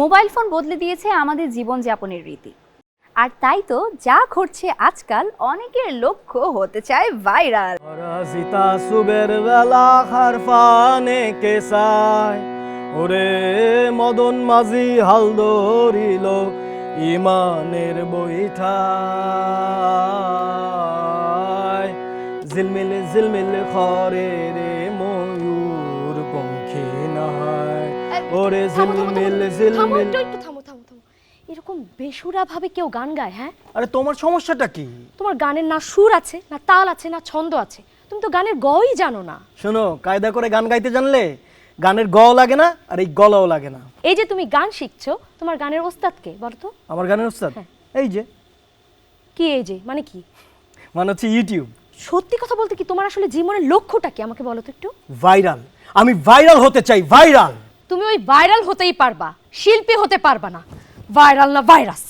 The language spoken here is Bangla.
মোবাইল ফোন বদলে দিয়েছে আমাদের জীবনযাপনের রীতি। আর তাই তো যা ঘটছে আজকাল অনেকের লক্ষ্য হতে চায় ভাইরাল। সুবের বেলা কেসায় ওরে মদন মাঝি হাল ধরিল ইমানের বইঠায় ঝিলমিল ঝিলমিল খরে রে ময়ূর ওরে ঝিলমিল ঝিলমিল একটু, থামো থামো থামো। এরকম বেসুরা ভাবে কেউ গান গায় হ্যাঁ? আরে তোমার সমস্যাটা কি? তোমার গানের না সুর আছে না তাল আছে না ছন্দ আছে। তুমি তো গানের গই জানো না। শোনো কায়দা করে গান গাইতে জানলে গানের গও লাগে না আর এই গলাও লাগে না। এই যে তুমি গান শিখছো তোমার গানের ওস্তাদকে বলো তো? আমার গানের উস্তাদ হ্যাঁ। এই যে। কি এই যে মানে কি? মানে হচ্ছে ইউটিউব সত্যি কথা বলতে কি তোমার আসলে জীবনের লক্ষ্যটা কি? আমাকে বলো তো একটু। ভাইরাল। আমি ভাইরাল হতে চাই ভাইরাল। ওই ভাইরাল হতেই পারবা শিল্পী হতে পারবা না। ভাইরাল না ভাইরাস